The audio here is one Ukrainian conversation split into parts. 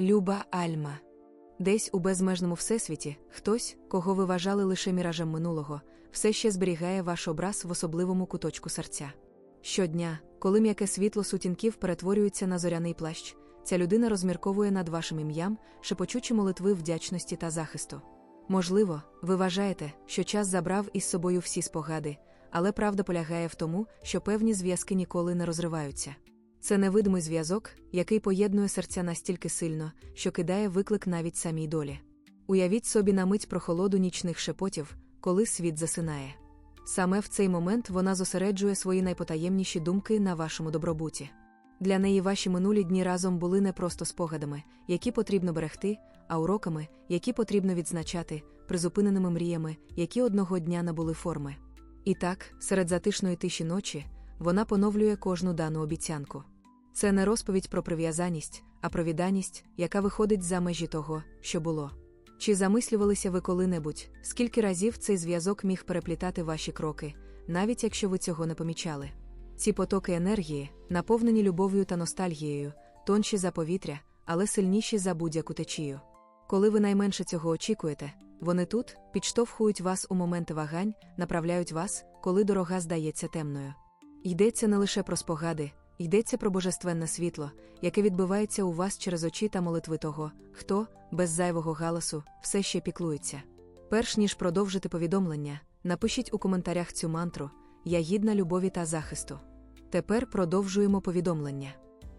Люба Альма. Десь у безмежному всесвіті хтось, кого ви вважали лише міражем минулого, все ще зберігає ваш образ в особливому куточку серця. Щодня, коли м'яке світло сутінків перетворюється на зоряний плащ, ця людина розмірковує над вашим ім'ям, шепочучи молитви вдячності та захисту. Можливо, ви вважаєте, що час забрав із собою всі спогади, але правда полягає в тому, що певні зв'язки ніколи не розриваються. Це невидимий зв'язок, який поєднує серця настільки сильно, що кидає виклик навіть самій долі. Уявіть собі на мить прохолоду нічних шепотів, коли світ засинає. Саме в цей момент вона зосереджує свої найпотаємніші думки на вашому добробуті. Для неї ваші минулі дні разом були не просто спогадами, які потрібно берегти, а уроками, які потрібно відзначати, призупиненими мріями, які одного дня набули форми. І так, серед затишної тиші ночі, вона поновлює кожну дану обіцянку. Це не розповідь про прив'язаність, а про відданість, яка виходить за межі того, що було. Чи замислювалися ви коли-небудь, скільки разів цей зв'язок міг переплітати ваші кроки, навіть якщо ви цього не помічали? Ці потоки енергії, наповнені любов'ю та ностальгією, тонші за повітря, але сильніші за будь-яку течію. Коли ви найменше цього очікуєте, вони тут підштовхують вас у моменти вагань, направляють вас, коли дорога здається темною. Йдеться не лише про спогади, йдеться про божественне світло, яке відбивається у вас через очі та молитви того, хто, без зайвого галасу, все ще піклується. Перш ніж продовжити повідомлення, напишіть у коментарях цю мантру Я гідна любові та захисту. Тепер продовжуємо повідомлення.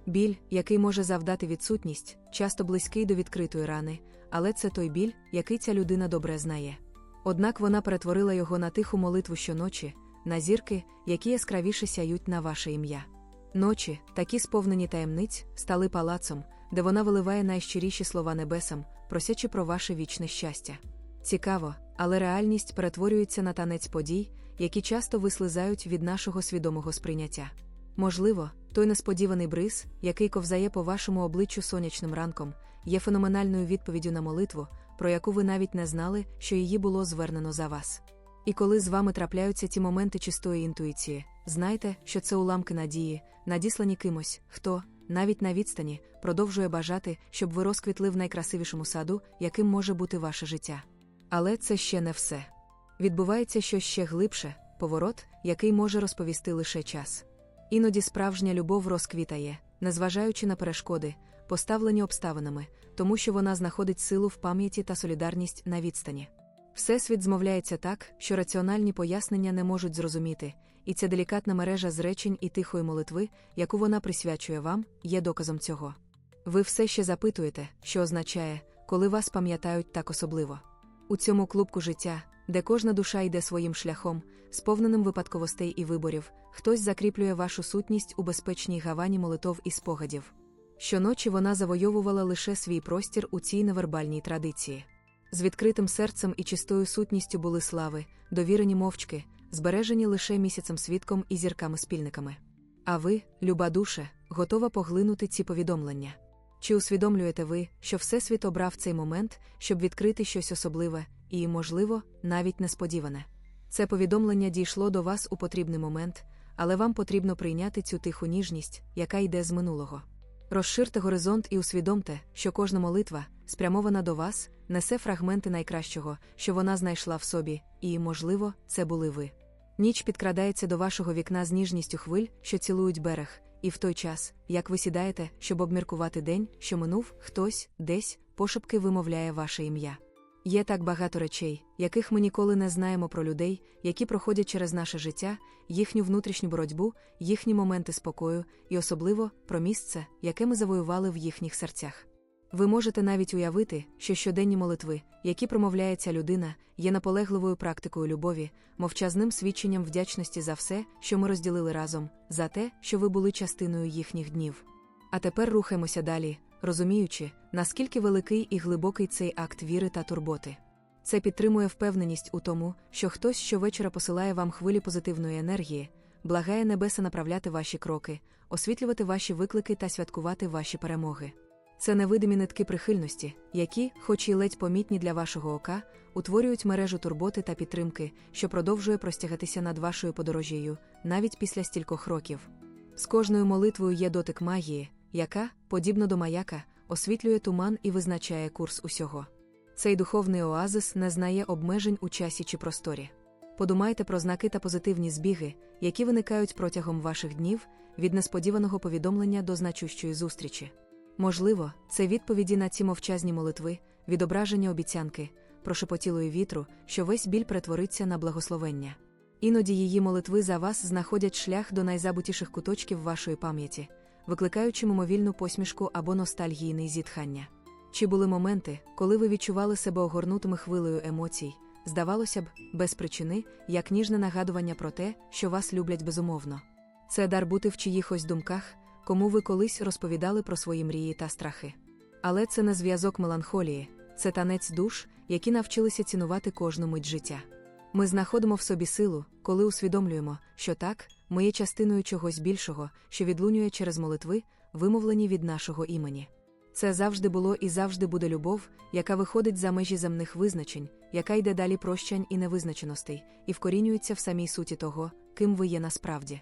Біль, який може завдати відсутність, часто близький до відкритої рани, але це той біль, який ця людина добре знає. Однак вона перетворила його на тиху молитву щоночі, на зірки, які яскравіше сяють на ваше ім'я. Ночі, такі сповнені таємниць, стали палацом, де вона виливає найщиріші слова небесам, просячи про ваше вічне щастя. Цікаво, але реальність перетворюється на танець подій, які часто вислизають від нашого свідомого сприйняття. Можливо, той несподіваний бриз, який ковзає по вашому обличчю сонячним ранком, є феноменальною відповіддю на молитву, про яку ви навіть не знали, що її було звернено за вас. І коли з вами трапляються ті моменти чистої інтуїції, знайте, що це уламки надії, надіслані кимось, хто, навіть на відстані, продовжує бажати, щоб ви розквітли в найкрасивішому саду, яким може бути ваше життя. Але це ще не все. Відбувається щось ще глибше, поворот, який може розповісти лише час. Іноді справжня любов розквітає, незважаючи на перешкоди, поставлені обставинами, тому що вона знаходить силу в пам'яті та солідарність на відстані. Всесвіт змовляється так, що раціональні пояснення не можуть зрозуміти, і ця делікатна мережа зречень і тихої молитви, яку вона присвячує вам, є доказом цього. Ви все ще запитуєте, що означає, коли вас пам'ятають так особливо. У цьому клубку життя, де кожна душа йде своїм шляхом, сповненим випадковостей і виборів, хтось закріплює вашу сутність у безпечній гавані молитов і спогадів. Щоночі вона завойовувала лише свій простір у цій невербальній традиції. З відкритим серцем і чистою сутністю були слави, довірені мовчки, збережені лише місяцем свідком і зірками-спільниками. А ви, люба душе, готова поглинути ці повідомлення. Чи усвідомлюєте ви, що Всесвіт обрав цей момент, щоб відкрити щось особливе і, можливо, навіть несподіване? Це повідомлення дійшло до вас у потрібний момент, але вам потрібно прийняти цю тиху ніжність, яка йде з минулого. Розширте горизонт і усвідомте, що кожна молитва, спрямована до вас, несе фрагменти найкращого, що вона знайшла в собі, і, можливо, це були ви. Ніч підкрадається до вашого вікна з ніжністю хвиль, що цілують берег, і в той час, як ви сідаєте, щоб обміркувати день, що минув, хтось, десь, пошепки вимовляє ваше ім'я. Є так багато речей, яких ми ніколи не знаємо про людей, які проходять через наше життя, їхню внутрішню боротьбу, їхні моменти спокою, і особливо про місце, яке ми завоювали в їхніх серцях. Ви можете навіть уявити, що щоденні молитви, які промовляє ця людина, є наполегливою практикою любові, мовчазним свідченням вдячності за все, що ми розділили разом, за те, що ви були частиною їхніх днів. А тепер рухаємося далі, розуміючи, наскільки великий і глибокий цей акт віри та турботи. Це підтримує впевненість у тому, що хтось щовечора посилає вам хвилі позитивної енергії, благає небеса направляти ваші кроки, освітлювати ваші виклики та святкувати ваші перемоги. Це невидимі нитки прихильності, які, хоч і ледь помітні для вашого ока, утворюють мережу турботи та підтримки, що продовжує простягатися над вашою подорожією, навіть після стількох років. З кожною молитвою є дотик магії, яка, подібно до маяка, освітлює туман і визначає курс усього. Цей духовний оазис не знає обмежень у часі чи просторі. Подумайте про знаки та позитивні збіги, які виникають протягом ваших днів від несподіваного повідомлення до значущої зустрічі. Можливо, це відповіді на ці мовчазні молитви, відображення обіцянки, прошепотілої вітру, що весь біль перетвориться на благословення. Іноді її молитви за вас знаходять шлях до найзабутіших куточків вашої пам'яті, викликаючи мимовільну посмішку або ностальгійне зітхання. Чи були моменти, коли ви відчували себе огорнутими хвилею емоцій, здавалося б, без причини, як ніжне нагадування про те, що вас люблять безумовно? Це дар бути в чиїхось думках, кому ви колись розповідали про свої мрії та страхи. Але це не зв'язок меланхолії, це танець душ, які навчилися цінувати кожну мить життя. Ми знаходимо в собі силу, коли усвідомлюємо, що так, ми є частиною чогось більшого, що відлунює через молитви, вимовлені від нашого імені. Це завжди було і завжди буде любов, яка виходить за межі земних визначень, яка йде далі прощань і невизначеностей, і вкорінюється в самій суті того, ким ви є насправді.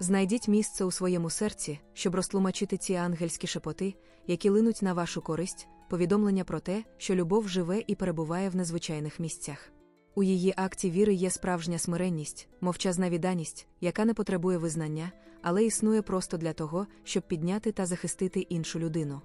Знайдіть місце у своєму серці, щоб розтлумачити ці ангельські шепоти, які линуть на вашу користь, повідомлення про те, що любов живе і перебуває в незвичайних місцях. У її акті віри є справжня смиренність, мовчазна відданість, яка не потребує визнання, але існує просто для того, щоб підняти та захистити іншу людину.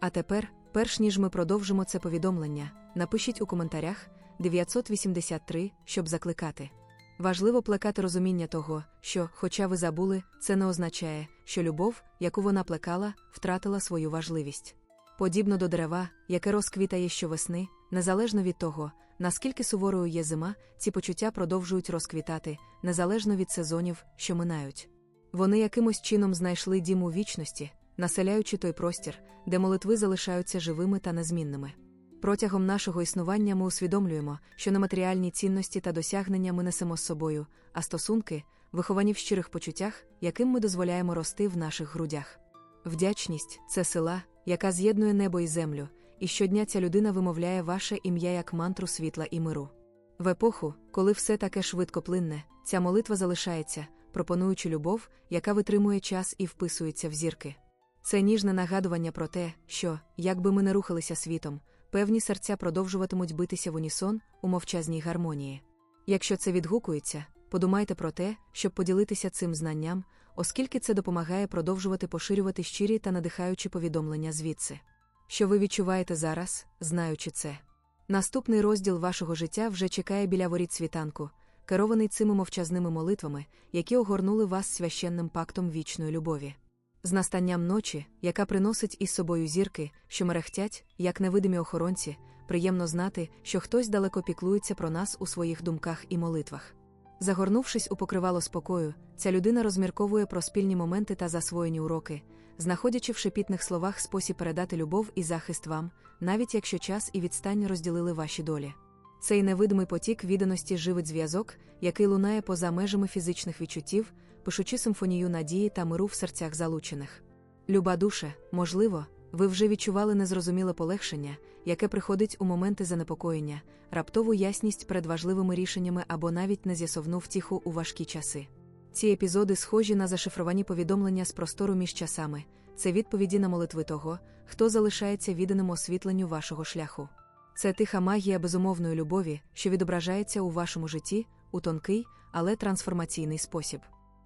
А тепер, перш ніж ми продовжимо це повідомлення, напишіть у коментарях 983, щоб закликати. Важливо плекати розуміння того, що, хоча ви забули, це не означає, що любов, яку вона плекала, втратила свою важливість. Подібно до дерева, яке розквітає щовесни, незалежно від того, наскільки суворою є зима, ці почуття продовжують розквітати, незалежно від сезонів, що минають. Вони якимось чином знайшли дім у вічності, населяючи той простір, де молитви залишаються живими та незмінними. Протягом нашого існування ми усвідомлюємо, що нематеріальні цінності та досягнення ми несемо з собою, а стосунки, виховані в щирих почуттях, яким ми дозволяємо рости в наших грудях. Вдячність це сила, яка з'єднує небо і землю, і щодня ця людина вимовляє ваше ім'я як мантру світла і миру. В епоху, коли все таке швидко плинне, ця молитва залишається, пропонуючи любов, яка витримує час і вписується в зірки. Це ніжне нагадування про те, що, як би ми не рухалися світом, певні серця продовжуватимуть битися в унісон у мовчазній гармонії. Якщо це відгукується, подумайте про те, щоб поділитися цим знанням, оскільки це допомагає продовжувати поширювати щирі та надихаючі повідомлення звідси. Що ви відчуваєте зараз, знаючи це? Наступний розділ вашого життя вже чекає біля воріт світанку, керований цими мовчазними молитвами, які огорнули вас священним пактом вічної любові. З настанням ночі, яка приносить із собою зірки, що мерехтять, як невидимі охоронці, приємно знати, що хтось далеко піклується про нас у своїх думках і молитвах. Загорнувшись у покривало спокою, ця людина розмірковує про спільні моменти та засвоєні уроки, знаходячи в шепітних словах спосіб передати любов і захист вам, навіть якщо час і відстань розділили ваші долі. Цей невидимий потік відданості живить зв'язок, який лунає поза межами фізичних відчуттів, пишучи симфонію надії та миру в серцях залучених. Люба душе, можливо, ви вже відчували незрозуміле полегшення, яке приходить у моменти занепокоєння, раптову ясність перед важливими рішеннями або навіть нез'ясовну втіху у важкі часи. Ці епізоди схожі на зашифровані повідомлення з простору між часами, це відповіді на молитви того, хто залишається відданим освітленню вашого шляху. Це тиха магія безумовної любові, що відображається у вашому житті, у тонкий, але трансформаційний спосіб.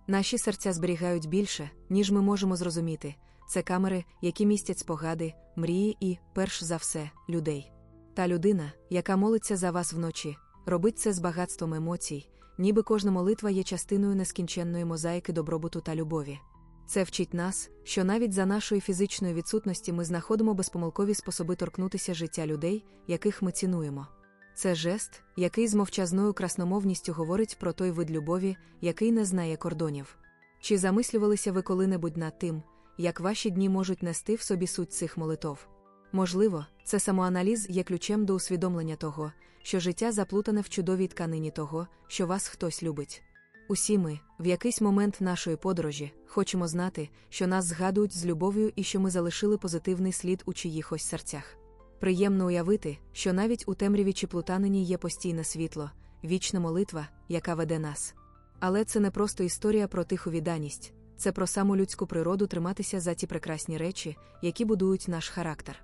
Наші серця зберігають більше, ніж ми можемо зрозуміти. Це камери, які містять спогади, мрії і, перш за все, людей. Та людина, яка молиться за вас вночі, робить це з багатством емоцій, ніби кожна молитва є частиною нескінченної мозаїки добробуту та любові. Це вчить нас, що навіть за нашої фізичної відсутності ми знаходимо безпомилкові способи торкнутися життя людей, яких ми цінуємо. Це жест, який з мовчазною красномовністю говорить про той вид любові, який не знає кордонів. Чи замислювалися ви коли-небудь над тим, як ваші дні можуть нести в собі суть цих молитов? Можливо, це самоаналіз є ключем до усвідомлення того, що життя заплутане в чудовій тканині того, що вас хтось любить. Усі ми, в якийсь момент нашої подорожі, хочемо знати, що нас згадують з любов'ю і що ми залишили позитивний слід у чиїхось серцях. Приємно уявити, що навіть у темряві чи плутанині є постійне світло, вічна молитва, яка веде нас. Але це не просто історія про тиху відданість, це про саму людську природу триматися за ті прекрасні речі, які будують наш характер.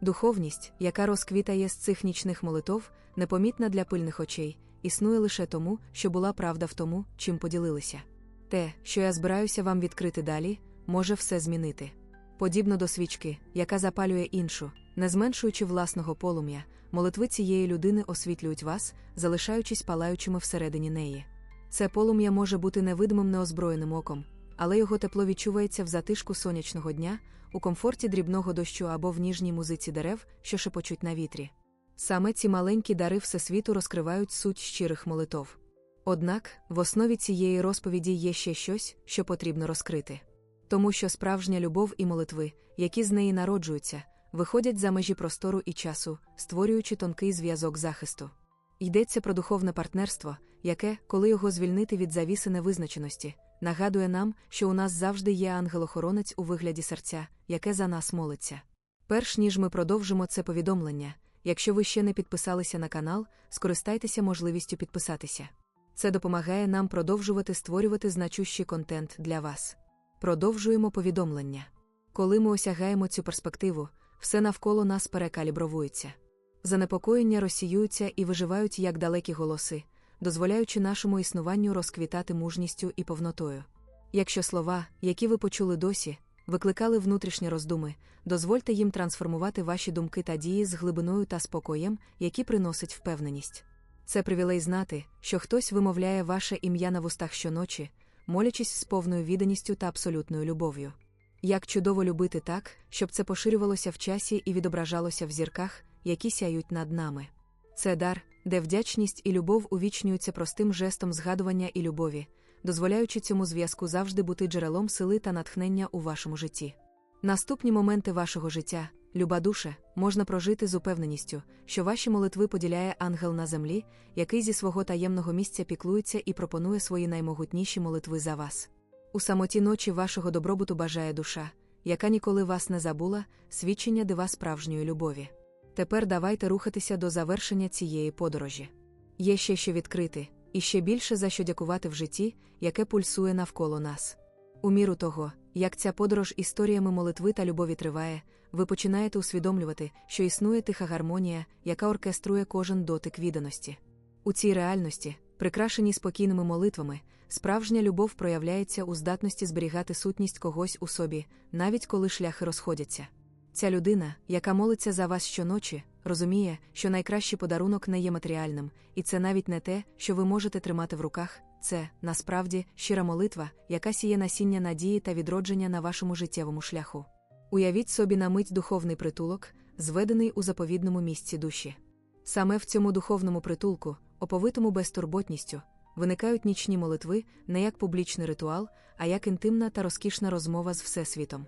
Духовність, яка розквітає з цих нічних молитов, непомітна для пильних очей, існує лише тому, що була правда в тому, чим поділилися. Те, що я збираюся вам відкрити далі, може все змінити. Подібно до свічки, яка запалює іншу, не зменшуючи власного полум'я, молитви цієї людини освітлюють вас, залишаючись палаючими всередині неї. Це полум'я може бути невидимим неозброєним оком, але його тепло відчувається в затишку сонячного дня, у комфорті дрібного дощу або в ніжній музиці дерев, що шепочуть на вітрі. Саме ці маленькі дари Всесвіту розкривають суть щирих молитов. Однак, в основі цієї розповіді є ще щось, що потрібно розкрити. Тому що справжня любов і молитви, які з неї народжуються, виходять за межі простору і часу, створюючи тонкий зв'язок захисту. Йдеться про духовне партнерство, яке, коли його звільнити від завіси невизначеності, нагадує нам, що у нас завжди є ангел-охоронець у вигляді серця, яке за нас молиться. Перш ніж ми продовжимо це повідомлення, якщо ви ще не підписалися на канал, скористайтеся можливістю підписатися. Це допомагає нам продовжувати створювати значущий контент для вас. Продовжуємо повідомлення. Коли ми осягаємо цю перспективу, все навколо нас перекалібровується. Занепокоєння розсіюються і виживають як далекі голоси, дозволяючи нашому існуванню розквітати мужністю і повнотою. Якщо слова, які ви почули досі, викликали внутрішні роздуми, дозвольте їм трансформувати ваші думки та дії з глибиною та спокоєм, які приносить впевненість. Це привілей знати, що хтось вимовляє ваше ім'я на вустах щоночі, молячись з повною відданістю та абсолютною любов'ю. Як чудово любити так, щоб це поширювалося в часі і відображалося в зірках, які сяють над нами. Це дар, де вдячність і любов увічнюються простим жестом згадування і любові, дозволяючи цьому зв'язку завжди бути джерелом сили та натхнення у вашому житті. Наступні моменти вашого життя, люба душе, можна прожити з упевненістю, що ваші молитви поділяє ангел на землі, який зі свого таємного місця піклується і пропонує свої наймогутніші молитви за вас. У самоті ночі вашого добробуту бажає душа, яка ніколи вас не забула, свідчення дива справжньої любові. Тепер давайте рухатися до завершення цієї подорожі. Є ще що відкрити, і ще більше за що дякувати в житті, яке пульсує навколо нас. У міру того, як ця подорож історіями молитви та любові триває, ви починаєте усвідомлювати, що існує тиха гармонія, яка оркеструє кожен дотик відданості. У цій реальності, прикрашеній спокійними молитвами, справжня любов проявляється у здатності зберігати сутність когось у собі, навіть коли шляхи розходяться. Ця людина, яка молиться за вас щоночі, розуміє, що найкращий подарунок не є матеріальним, і це навіть не те, що ви можете тримати в руках, це, насправді, щира молитва, яка сіє насіння надії та відродження на вашому життєвому шляху. Уявіть собі на мить духовний притулок, зведений у заповідному місці душі. Саме в цьому духовному притулку, оповитому безтурботністю, виникають нічні молитви не як публічний ритуал, а як інтимна та розкішна розмова з Всесвітом.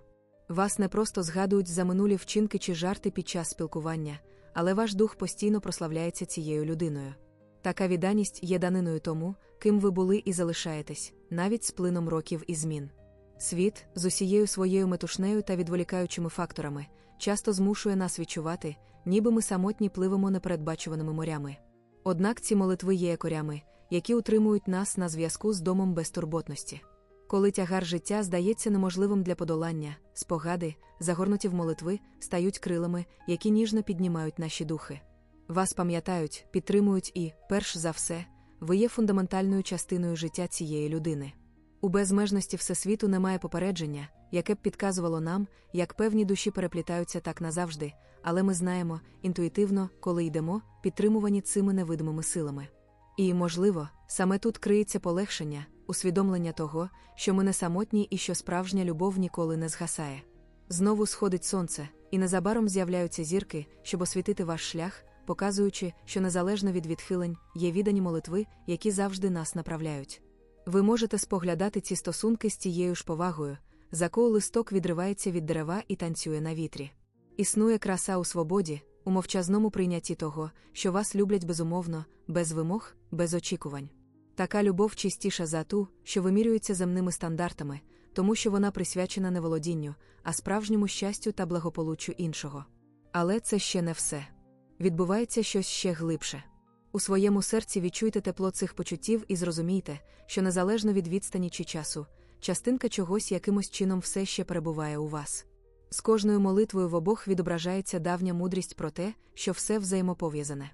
Вас не просто згадують за минулі вчинки чи жарти під час спілкування, але ваш дух постійно прославляється цією людиною. Така відданість є даниною тому, ким ви були і залишаєтесь, навіть з плином років і змін. Світ, з усією своєю метушнею та відволікаючими факторами, часто змушує нас відчувати, ніби ми самотні пливемо непередбачуваними морями. Однак ці молитви є якорями, які утримують нас на зв'язку з домом безтурботності. Коли тягар життя здається неможливим для подолання, спогади, загорнуті в молитви, стають крилами, які ніжно піднімають наші духи. Вас пам'ятають, підтримують і, перш за все, ви є фундаментальною частиною життя цієї людини. У безмежності всесвіту немає попередження, яке б підказувало нам, як певні душі переплітаються так назавжди, але ми знаємо інтуїтивно, коли йдемо, підтримувані цими невидимими силами. І, можливо, саме тут криється полегшення, усвідомлення того, що ми не самотні і що справжня любов ніколи не згасає. Знову сходить сонце, і незабаром з'являються зірки, щоб освітити ваш шлях, показуючи, що незалежно від відхилень є віддані молитви, які завжди нас направляють. Ви можете споглядати ці стосунки з тією ж повагою, за кого листок відривається від дерева і танцює на вітрі. Існує краса у свободі, у мовчазному прийнятті того, що вас люблять безумовно, без вимог, без очікувань. Така любов чистіша за ту, що вимірюється земними стандартами, тому що вона присвячена не володінню, а справжньому щастю та благополуччю іншого. Але це ще не все. Відбувається щось ще глибше. У своєму серці відчуйте тепло цих почуттів і зрозумійте, що незалежно від відстані чи часу, частинка чогось якимось чином все ще перебуває у вас. З кожною молитвою в обох відображається давня мудрість про те, що все взаємопов'язане.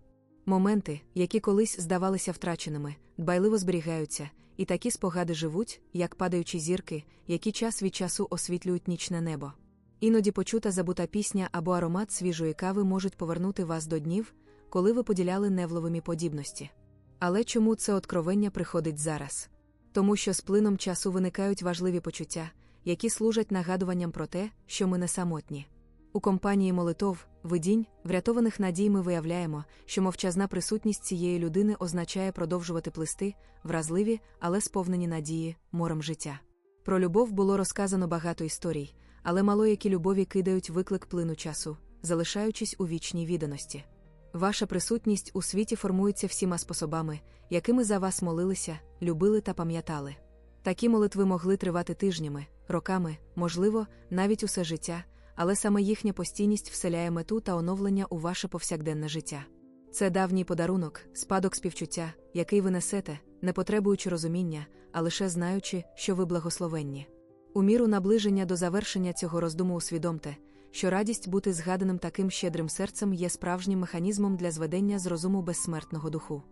Моменти, які колись здавалися втраченими, дбайливо зберігаються, і такі спогади живуть, як падаючі зірки, які час від часу освітлюють нічне небо. Іноді почута забута пісня або аромат свіжої кави можуть повернути вас до днів, коли ви поділяли невловимі подібності. Але чому це откровення приходить зараз? Тому що з плином часу виникають важливі почуття, які служать нагадуванням про те, що ми не самотні. У компанії молитов, видінь, врятованих надій ми виявляємо, що мовчазна присутність цієї людини означає продовжувати плисти, вразливі, але сповнені надії, морем життя. Про любов було розказано багато історій, але мало які любові кидають виклик плину часу, залишаючись у вічній відданості. Ваша присутність у світі формується всіма способами, якими за вас молилися, любили та пам'ятали. Такі молитви могли тривати тижнями, роками, можливо, навіть усе життя, але саме їхня постійність вселяє мету та оновлення у ваше повсякденне життя. Це давній подарунок, спадок співчуття, який ви несете, не потребуючи розуміння, а лише знаючи, що ви благословенні. У міру наближення до завершення цього роздуму усвідомте, що радість бути згаданим таким щедрим серцем є справжнім механізмом для зведення з розуму безсмертного духу.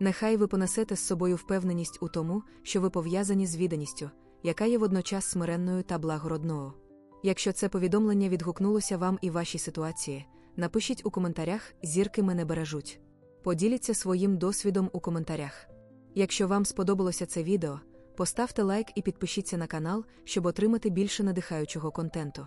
Нехай ви понесете з собою впевненість у тому, що ви пов'язані з відданістю, яка є водночас смиренною та благородною. Якщо це повідомлення відгукнулося вам і вашій ситуації, напишіть у коментарях зірки мене бережуть. Поділіться своїм досвідом у коментарях. Якщо вам сподобалося це відео, поставте лайк і підпишіться на канал, щоб отримати більше надихаючого контенту.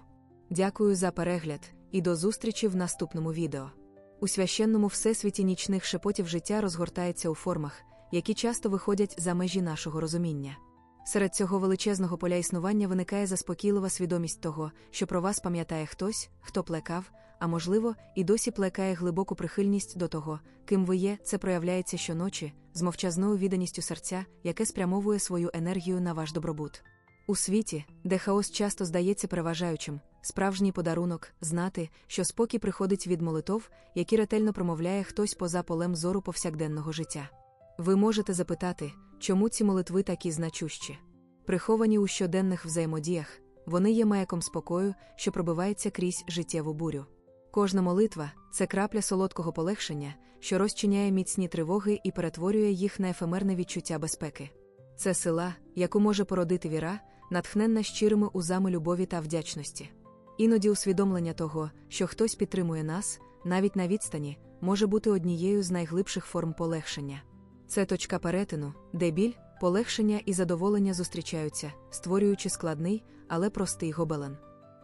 Дякую за перегляд і до зустрічі в наступному відео. У священному всесвіті нічних шепотів життя розгортається у формах, які часто виходять за межі нашого розуміння. Серед цього величезного поля існування виникає заспокійлива свідомість того, що про вас пам'ятає хтось, хто плекав, а можливо, і досі плекає глибоку прихильність до того, ким ви є, це проявляється щоночі, з мовчазною відданістю серця, яке спрямовує свою енергію на ваш добробут. У світі, де хаос часто здається переважаючим, справжній подарунок знати, що спокій приходить від молитов, які ретельно промовляє хтось поза полем зору повсякденного життя. Ви можете запитати, чому ці молитви такі значущі? Приховані у щоденних взаємодіях, вони є маяком спокою, що пробивається крізь життєву бурю. Кожна молитва це крапля солодкого полегшення, що розчиняє міцні тривоги і перетворює їх на ефемерне відчуття безпеки. Це сила, яку може породити віра, натхненна щирими узами любові та вдячності. Іноді усвідомлення того, що хтось підтримує нас, навіть на відстані, може бути однією з найглибших форм полегшення. Це точка перетину, де біль, полегшення і задоволення зустрічаються, створюючи складний, але простий гобелен.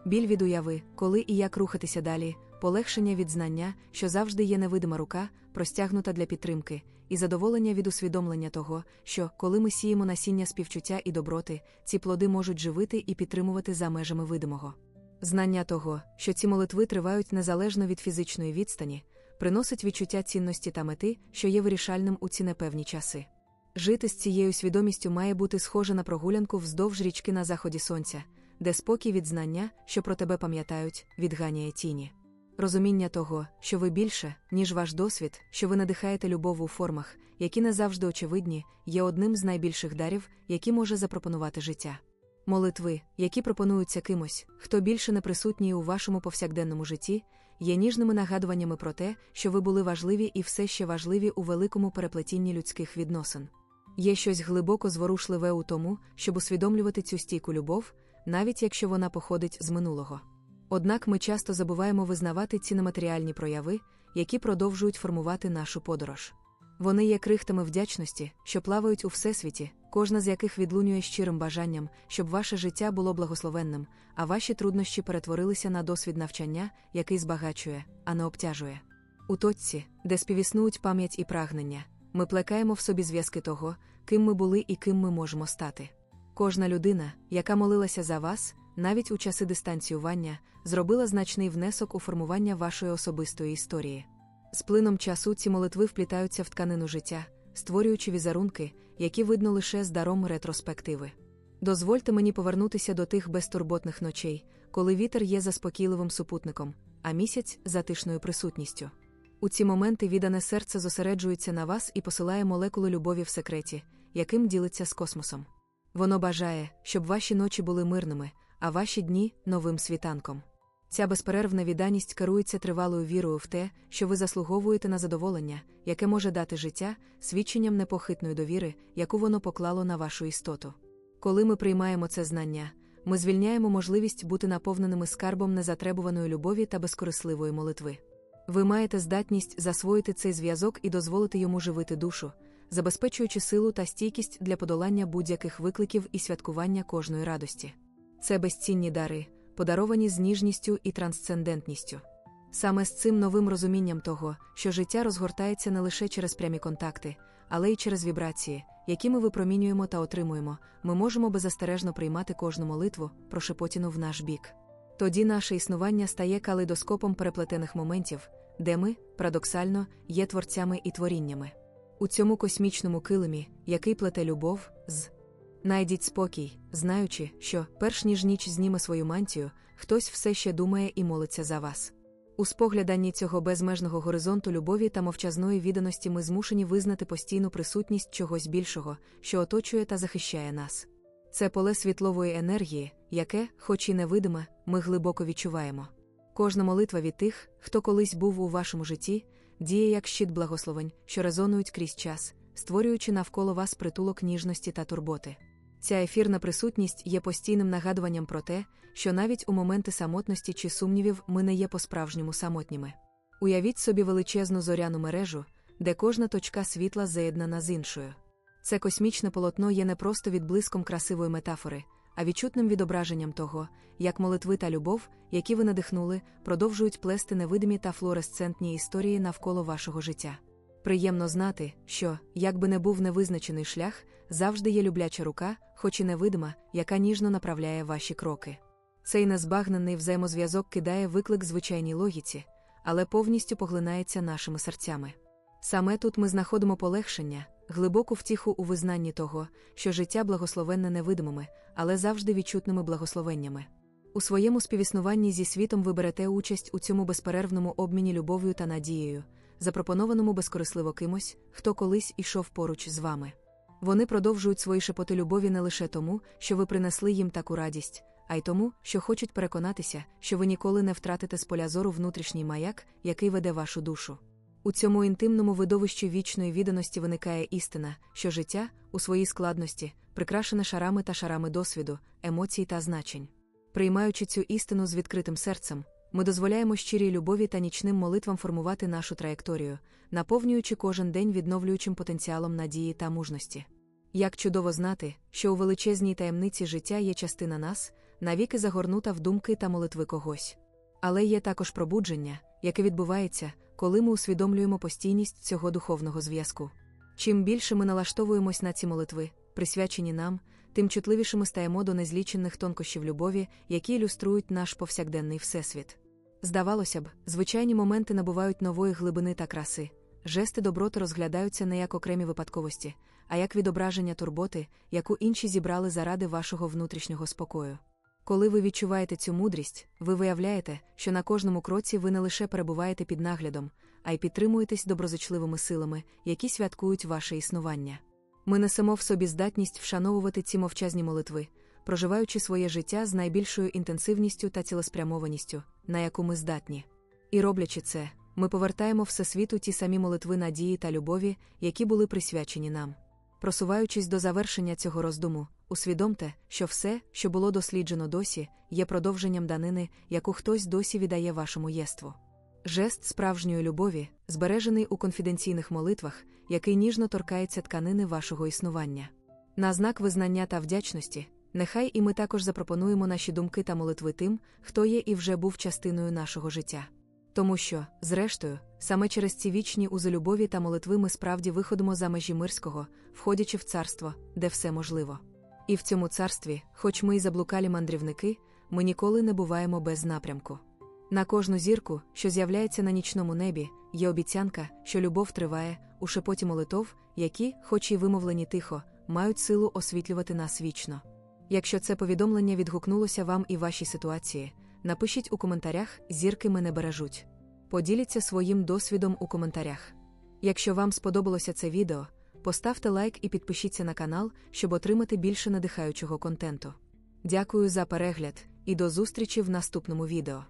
Біль від уяви, коли і як рухатися далі, полегшення від знання, що завжди є невидима рука, простягнута для підтримки, і задоволення від усвідомлення того, що, коли ми сіємо насіння співчуття і доброти, ці плоди можуть живити і підтримувати за межами видимого. Знання того, що ці молитви тривають незалежно від фізичної відстані, приносить відчуття цінності та мети, що є вирішальним у ці непевні часи. Жити з цією свідомістю має бути схоже на прогулянку вздовж річки на заході сонця, де спокій від знання, що про тебе пам'ятають, відганяє тіні. Розуміння того, що ви більше, ніж ваш досвід, що ви надихаєте любов у формах, які не завжди очевидні, є одним з найбільших дарів, які може запропонувати життя. Молитви, які пропонуються кимось, хто більше не присутній у вашому повсякденному житті, є ніжними нагадуваннями про те, що ви були важливі і все ще важливі у великому переплетінні людських відносин. Є щось глибоко зворушливе у тому, щоб усвідомлювати цю стійку любов, навіть якщо вона походить з минулого. Однак ми часто забуваємо визнавати ці нематеріальні прояви, які продовжують формувати нашу подорож. Вони є крихтами вдячності, що плавають у всесвіті, кожна з яких відлунює щирим бажанням, щоб ваше життя було благословенним, а ваші труднощі перетворилися на досвід навчання, який збагачує, а не обтяжує. У точці, де співіснують пам'ять і прагнення, ми плекаємо в собі зв'язки того, ким ми були і ким ми можемо стати. Кожна людина, яка молилася за вас, навіть у часи дистанціювання, зробила значний внесок у формування вашої особистої історії. З плином часу ці молитви вплітаються в тканину життя, створюючи візерунки, які видно лише з даром ретроспективи. Дозвольте мені повернутися до тих безтурботних ночей, коли вітер є заспокійливим супутником, а місяць затишною присутністю. У ці моменти віддане серце зосереджується на вас і посилає молекулу любові в секреті, яким ділиться з космосом. Воно бажає, щоб ваші ночі були мирними, а ваші дні новим світанком. Ця безперервна відданість керується тривалою вірою в те, що ви заслуговуєте на задоволення, яке може дати життя, свідченням непохитної довіри, яку воно поклало на вашу істоту. Коли ми приймаємо це знання, ми звільняємо можливість бути наповненими скарбом незатребуваної любові та безкорисливої молитви. Ви маєте здатність засвоїти цей зв'язок і дозволити йому живити душу, забезпечуючи силу та стійкість для подолання будь-яких викликів і святкування кожної радості. Це безцінні дари, подаровані з ніжністю і трансцендентністю. Саме з цим новим розумінням того, що життя розгортається не лише через прямі контакти, але й через вібрації, які ми випромінюємо та отримуємо, ми можемо беззастережно приймати кожну молитву, прошепотіну в наш бік. Тоді наше існування стає калейдоскопом переплетених моментів, де ми, парадоксально, є творцями і творіннями. У цьому космічному килимі, який плете любов, з найдіть спокій, знаючи, що, перш ніж ніч зніме свою мантію, хтось все ще думає і молиться за вас. У спогляданні цього безмежного горизонту любові та мовчазної відданості ми змушені визнати постійну присутність чогось більшого, що оточує та захищає нас. Це поле світлової енергії, яке, хоч і невидиме, ми глибоко відчуваємо. Кожна молитва від тих, хто колись був у вашому житті, діє як щит благословень, що резонують крізь час, створюючи навколо вас притулок ніжності та турботи. Ця ефірна присутність є постійним нагадуванням про те, що навіть у моменти самотності чи сумнівів ми не є по-справжньому самотніми. Уявіть собі величезну зоряну мережу, де кожна точка світла заєднана з іншою. Це космічне полотно є не просто відблиском красивої метафори, а відчутним відображенням того, як молитви та любов, які ви надихнули, продовжують плести невидимі та флуоресцентні історії навколо вашого життя. Приємно знати, що, як би не був невизначений шлях, завжди є любляча рука, хоч і невидима, яка ніжно направляє ваші кроки. Цей незбагнений взаємозв'язок кидає виклик звичайній логіці, але повністю поглинається нашими серцями. Саме тут ми знаходимо полегшення, глибоку втіху у визнанні того, що життя благословенне невидимими, але завжди відчутними благословеннями. У своєму співіснуванні зі світом ви берете участь у цьому безперервному обміні любов'ю та надією, запропонованому безкорисливо кимось, хто колись ішов поруч з вами. Вони продовжують свої шепоти любові не лише тому, що ви принесли їм таку радість, а й тому, що хочуть переконатися, що ви ніколи не втратите з поля зору внутрішній маяк, який веде вашу душу. У цьому інтимному видовищі вічної відданості виникає істина, що життя, у своїй складності, прикрашене шарами та шарами досвіду, емоцій та значень. Приймаючи цю істину з відкритим серцем, ми дозволяємо щирій любові та нічним молитвам формувати нашу траєкторію, наповнюючи кожен день відновлюючим потенціалом надії та мужності. Як чудово знати, що у величезній таємниці життя є частина нас, навіки загорнута в думки та молитви когось. Але є також пробудження, яке відбувається, коли ми усвідомлюємо постійність цього духовного зв'язку. Чим більше ми налаштовуємось на ці молитви, присвячені нам, тим чутливішими стаємо до незлічених тонкощів любові, які ілюструють наш повсякденний всесвіт. Здавалося б, звичайні моменти набувають нової глибини та краси, жести доброти розглядаються не як окремі випадковості, а як відображення турботи, яку інші зібрали заради вашого внутрішнього спокою. Коли ви відчуваєте цю мудрість, ви виявляєте, що на кожному кроці ви не лише перебуваєте під наглядом, а й підтримуєтесь доброзичливими силами, які святкують ваше існування. Ми несемо в собі здатність вшановувати ці мовчазні молитви, проживаючи своє життя з найбільшою інтенсивністю та цілеспрямованістю, на яку ми здатні. І роблячи це, ми повертаємо всесвіту ті самі молитви надії та любові, які були присвячені нам. Просуваючись до завершення цього роздуму, усвідомте, що все, що було досліджено досі, є продовженням данини, яку хтось досі віддає вашому єству. Жест справжньої любові, збережений у конфіденційних молитвах, який ніжно торкається тканини вашого існування. На знак визнання та вдячності, нехай і ми також запропонуємо наші думки та молитви тим, хто є і вже був частиною нашого життя. Тому що, зрештою, саме через ці вічні узи любові та молитви ми справді виходимо за межі мирського, входячи в царство, де все можливо. І в цьому царстві, хоч ми й заблукалі мандрівники, ми ніколи не буваємо без напрямку. На кожну зірку, що з'являється на нічному небі, є обіцянка, що любов триває, у шепоті молитов, які, хоч і вимовлені тихо, мають силу освітлювати нас вічно. Якщо це повідомлення відгукнулося вам і вашій ситуації, напишіть у коментарях, зірки мене бережуть. Поділіться своїм досвідом у коментарях. Якщо вам сподобалося це відео, поставте лайк і підпишіться на канал, щоб отримати більше надихаючого контенту. Дякую за перегляд і до зустрічі в наступному відео.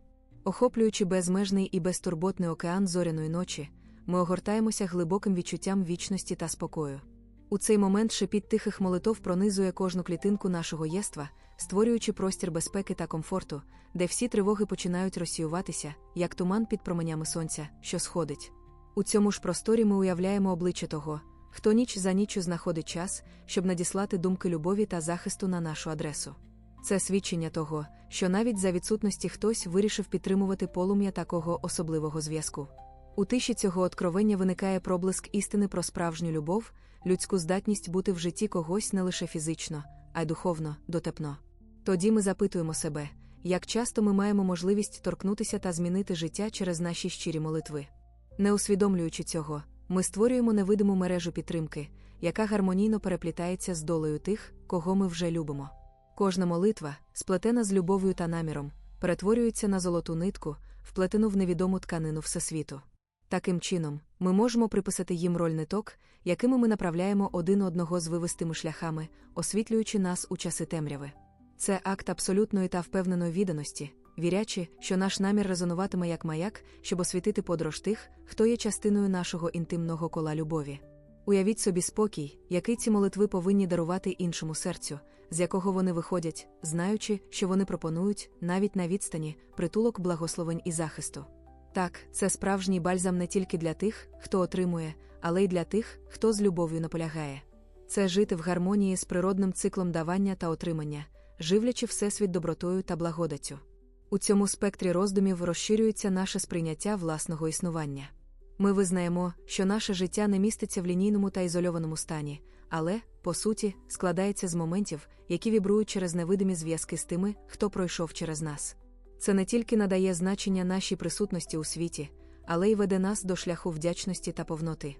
Охоплюючи безмежний і безтурботний океан зоряної ночі, ми огортаємося глибоким відчуттям вічності та спокою. У цей момент шепіт тихих молитов пронизує кожну клітинку нашого єства, створюючи простір безпеки та комфорту, де всі тривоги починають розсіюватися, як туман під променями сонця, що сходить. У цьому ж просторі ми уявляємо обличчя того, хто ніч за ніччю знаходить час, щоб надіслати думки любові та захисту на нашу адресу. Це свідчення того, що навіть за відсутності хтось вирішив підтримувати полум'я такого особливого зв'язку. У тиші цього откровення виникає проблиск істини про справжню любов, людську здатність бути в житті когось не лише фізично, а й духовно, дотепно. Тоді ми запитуємо себе, як часто ми маємо можливість торкнутися та змінити життя через наші щирі молитви. Не усвідомлюючи цього, ми створюємо невидиму мережу підтримки, яка гармонійно переплітається з долею тих, кого ми вже любимо. Кожна молитва, сплетена з любов'ю та наміром, перетворюється на золоту нитку, вплетену в невідому тканину Всесвіту. Таким чином, ми можемо приписати їм роль ниток, якими ми направляємо один одного з вивистими шляхами, освітлюючи нас у часи темряви. Це акт абсолютної та впевненої відданості, вірячи, що наш намір резонуватиме як маяк, щоб освітити подорож тих, хто є частиною нашого інтимного кола любові. Уявіть собі спокій, який ці молитви повинні дарувати іншому серцю, з якого вони виходять, знаючи, що вони пропонують, навіть на відстані, притулок благословень і захисту. Так, це справжній бальзам не тільки для тих, хто отримує, але й для тих, хто з любов'ю наполягає. Це жити в гармонії з природним циклом давання та отримання, живлячи всесвіт добротою та благодаттю. У цьому спектрі роздумів розширюється наше сприйняття власного існування. Ми визнаємо, що наше життя не міститься в лінійному та ізольованому стані, але, по суті, складається з моментів, які вібрують через невидимі зв'язки з тими, хто пройшов через нас. Це не тільки надає значення нашій присутності у світі, але й веде нас до шляху вдячності та повноти.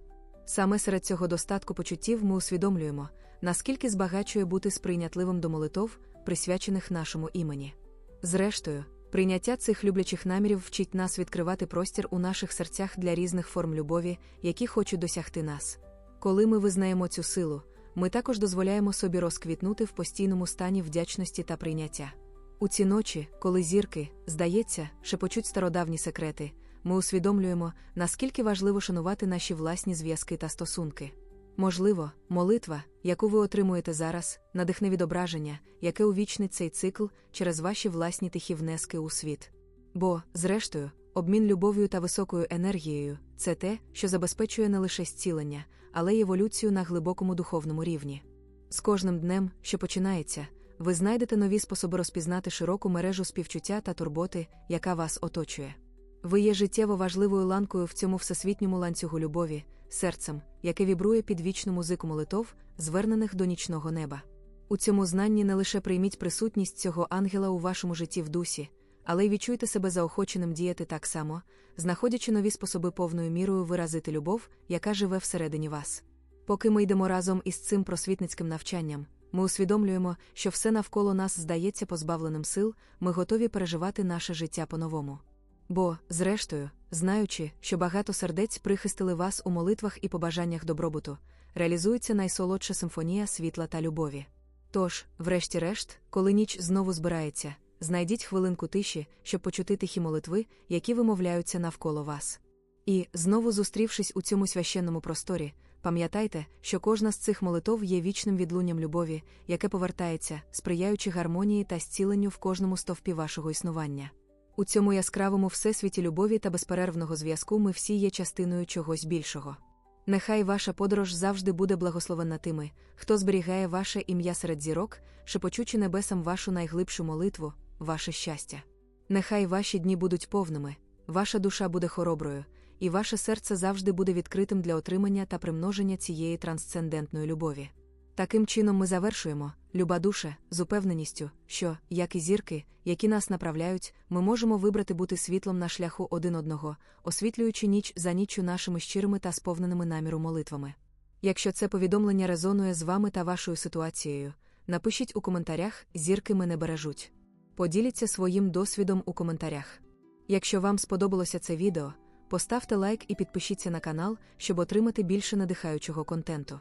Саме серед цього достатку почуттів ми усвідомлюємо, наскільки збагачує бути сприйнятливим до молитов, присвячених нашому імені. Зрештою, прийняття цих люблячих намірів вчить нас відкривати простір у наших серцях для різних форм любові, які хочуть досягти нас. Коли ми визнаємо цю силу, ми також дозволяємо собі розквітнути в постійному стані вдячності та прийняття. У ці ночі, коли зірки, здається, шепочуть стародавні секрети, ми усвідомлюємо, наскільки важливо шанувати наші власні зв'язки та стосунки. Можливо, молитва, яку ви отримуєте зараз, надихне відображення, яке увічнить цей цикл через ваші власні тихі внески у світ. Бо, зрештою, обмін любов'ю та високою енергією це те, що забезпечує не лише зцілення, але й еволюцію на глибокому духовному рівні. З кожним днем, що починається, ви знайдете нові способи розпізнати широку мережу співчуття та турботи, яка вас оточує. Ви є життєво важливою ланкою в цьому всесвітньому ланцюгу любові, серцем, яке вібрує під вічну музику молитов, звернених до нічного неба. У цьому знанні не лише прийміть присутність цього ангела у вашому житті в дусі, але й відчуйте себе заохоченим діяти так само, знаходячи нові способи повною мірою виразити любов, яка живе всередині вас. Поки ми йдемо разом із цим просвітницьким навчанням, ми усвідомлюємо, що все навколо нас здається позбавленим сил, ми готові переживати наше життя по-новому. Бо, зрештою, знаючи, що багато сердець прихистили вас у молитвах і побажаннях добробуту, реалізується найсолодша симфонія світла та любові. Тож, врешті-решт, коли ніч знову збирається, знайдіть хвилинку тиші, щоб почути тихі молитви, які вимовляються навколо вас. І, знову зустрівшись у цьому священному просторі, пам'ятайте, що кожна з цих молитов є вічним відлунням любові, яке повертається, сприяючи гармонії та зціленню в кожному стовпі вашого існування. У цьому яскравому всесвіті любові та безперервного зв'язку ми всі є частиною чогось більшого. Нехай ваша подорож завжди буде благословенна тими, хто зберігає ваше ім'я серед зірок, шепочучи небесам вашу найглибшу молитву, ваше щастя. Нехай ваші дні будуть повними, ваша душа буде хороброю, і ваше серце завжди буде відкритим для отримання та примноження цієї трансцендентної любові. Таким чином ми завершуємо, люба душа, з упевненістю, що, як і зірки, які нас направляють, ми можемо вибрати бути світлом на шляху один одного, освітлюючи ніч за ніччю нашими щирими та сповненими наміру молитвами. Якщо це повідомлення резонує з вами та вашою ситуацією, напишіть у коментарях зірки мене бережуть. Поділіться своїм досвідом у коментарях. Якщо вам сподобалося це відео, поставте лайк і підпишіться на канал, щоб отримати більше надихаючого контенту.